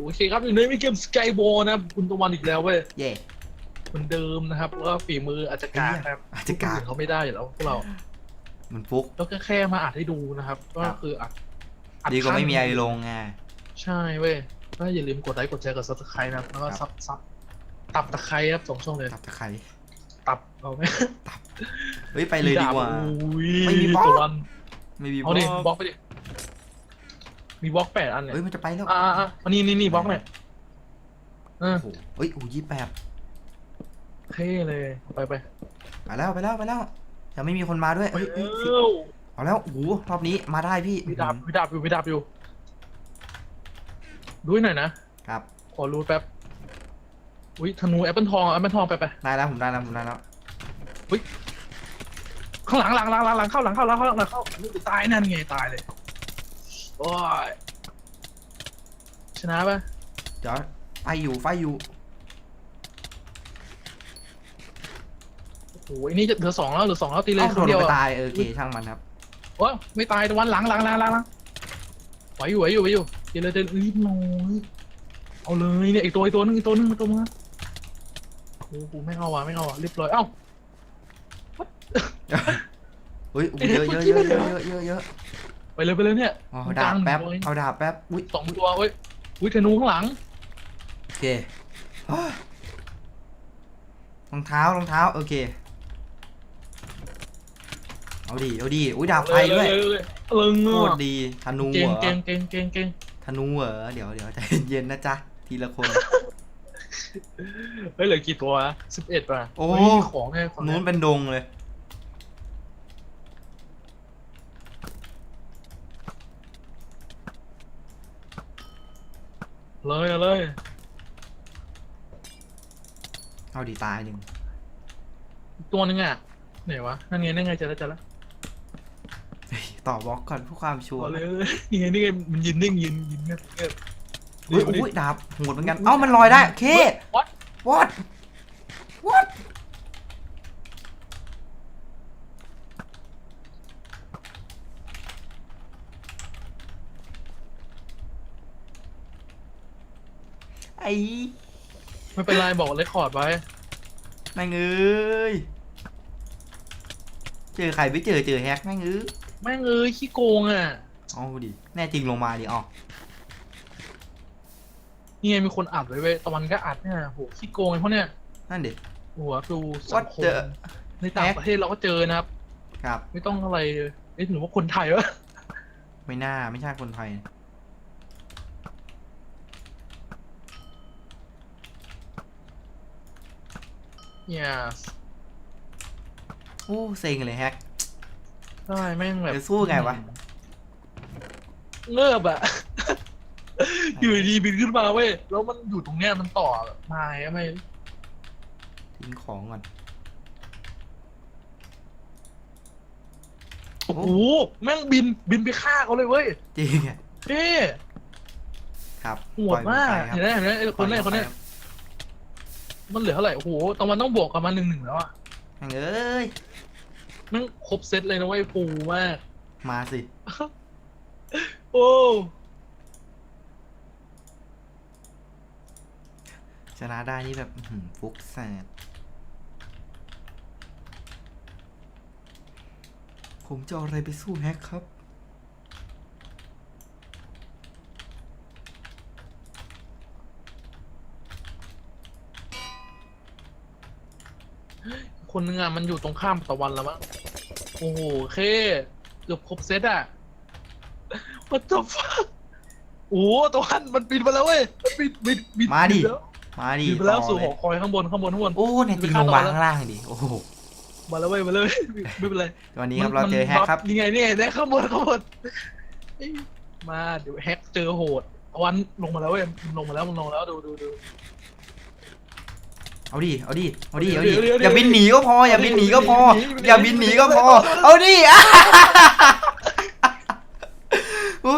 โอเคครับอยู่ในมิเกมสกายโบนะครับคุณตะวันอีกแล้วเว้ยเย่เหมือนเดิมนะครับว่าฝีมืออาจจะกากนะครับอาจจะกากคนอื่นเขาไม่ได้อยู่แล้วพวกเรา มันฟุกแล้วก็แค่มาอัดให้ดูนะครับ ก็ครับคืออัดอัดีกว่าไม่มีอะไรลงไงใช่เว้ยก็อย่าลืมกดไลค์กดแชร์กดซับสไครต์นะครับแล้วก็ครัซับบซับตับตะไคร้ครับสองช่องเลยตับตะไคร้ตับเอาไหมเฮ้ยไปเลยดีกว่าอุ้ยไม่มีบล็อกตะวันไม่มีบเอาล็ดิบล็ออกกไปดิ มีบล็อกแปดอันเนี่ยเฮ้ยมันจะไปแล้วอ่าอ่าอันนี้นี่นี่บล็อกเนี่ยเออโอ้โหเฮ้ยโอ้ยี่แปดเท่เลยไปไปไปแล้วไปแล้วไปแล้วยังไม่มีคนมาด้วยไปเฮ้ยแล้เฮ้ยวเอาแล้วโอ้โหรอบนี้มาได้พี่มีดาบมีดาบอยู่มีดาบอยู่ดูให้หน่อยนะครับ ขอรู้แป๊บอุ้ยธนูแอปเปิลทองแอปเปิลทองไปไปได้แล้วผมได้แล้วผมได้แล้วข้างหลังหลังหลังหลังหลังเข้าหลังเข้าหลังเข้าหลังเข้าตายนั่นไงตายเลย โอ้ยชนะปะเดี๋ยวไฟอยู่ไฟอยู่โอ้โหอันนี้จะเหลือสองแล้วเหลือสองแล้วตีเลยเอ้าคโดนนเดียวไปอะตายเออโอเคช่างมันครับโอ้ยไม่ตายตะวันหลังหลังหลังหลังหลังไหวอยู่ไหวอยู่ไหวอยู่เดี๋ยวเลยเดี๋ยวรีบน้อยเอาเลยเนี่ยอีกตัวอีกตัวนึงอีกตัวนึงอีกตัวนึงโอ้โหไม่เอาว่ะไม่เอาว่ะเรียบร้อยเอ้า เฮ้ยโอ้โหเยอะเยอะเยอะเยอะเยอะเยอะเยอะ ไปเลยไปเลยเนี่ยเอาตรงกดาลาบงแป๊บหนึ่งตัวเองเอาดาบแป๊บ อุ้ยสองตัวเว้ยอุ้ยธนูข้างหลังโอเครองเท้ารองเท้า โอเค เอาดีเอาดีอุ้ยดาบไฟด้วยเลยเลยเลยเอิงโคอะตรดี ธนูเก่เหงรอ เก่งเก่งเก่งเก่งธนูเหรอ เดี๋ยวเดี๋ยวใจเย็นๆนะจ๊ะ ทีละคน เฮ้ยเหลือกี่ตัวสิบเอ็ดป่ะโอ้ เฮ้ยมีของไงฝั่งนู้นเป็นดงเลย เลยเอาเลยเอาดีตายหนึ่งอีกตัวนึงอะไหนวะนั่นไงนั่นไงเจอแล้วเจอแล้วเฮ้ยต่อบล็อกก่อนเพื่อความชัวร์เอาเลยเอาเลยนี่ไงนี่ไงมันยืนนิ่งยืนยืนเงียบเงียบเฮ้ยอุ้ยดาบโหดเหมือนกัน เอ้ามันลอยได้ โอเควัด what what ไอ้ไม่เป็นไรบอกเลคคอร์ดไว้ แม่งเอ้ย เจอใครไม่เจอเจอแฮกแม่งเอ้ยแม่งเอ้ยขี้โกงอะเอาดิ แน่จริงลงมาดิอ๋อนี่ไงมีคนอัดไว้เว้ยตะวันก็อัดเนี่ยโหขี้โกงไอ้พวกเนี้ยนั่นดิหัวดูสังคม What the ในต่างประเทศเราก็เจอนะครับ ครับ ไม่ต้องอะไรเลยเอ๊ะหรือว่าคนไทยวะไม่น่าไม่ใช่คนไทย เนี่ยโอ้เซ็งเลยแฮก ได้แม่งแบบจะสู้ไงวะเงือบอะ อยู่ดีๆบินขึ้นมาเว้ย แล้วมันอยู่ตรงเนี้ยมันต่อมาไงไม่ทิ้งของก่อน โอ้โหแม่งบินบินไปฆ่าเขาเลยเว้ยจริงอะเท่ครับโหดมากปล่อยเห็นไหมเห็นไหมไอ้มัคนไปเนี้ยรับคนเนี้ยปล่อย มันเหลือเท่าไหร่โอ้โหตะวันต้องบวกกับมันหนึ่งหนึ่งแล้วอะแม่งเอ้ย แม่งครบเซตเลยนะเว้ยฟูมาก มาสิ โอ้ชนะได้นี่แบบอื้อหือฟุกแสดผมจะเอาอะไรไปสู้แฮกครับ คนนึงอะมันอยู่ตรงข้ามตะวันแล้วมั้งโอ้โหเคเกือบครบเซตอะ What the fuck โอ้โหตะวันมันบินมาแล้วเว้ยมันบินบินบินมาดิบินแล้วมาดิบินไปแล้วต่อสู่เลหอยคอยข้างบนข้างบนข้างบน โอ้เนี่ยจริงลงมาข้างล่างดิโอ้โหมาแล้วเว้ยมาเลยไม่เป็นไร วันนี้ครับเราเจอแฮกครับนี่ไงนี่ไงได้ข้างบนข้างบนเอ้ยมาเดี๋ยวแฮกเจอโหดตะวันลงมาแล้วเว้ยมันลงมาแล้วมันลงมาแล้วดูดูดู เอาดิ เอาดิ เอาดิ เอาเดี๋ดิยวเดี๋ยวอย่าบินหนีก็พอ อย่าบินหนีก็พอหนีหนีอย่าบินหนีก็พอ เอาดิอะโอ้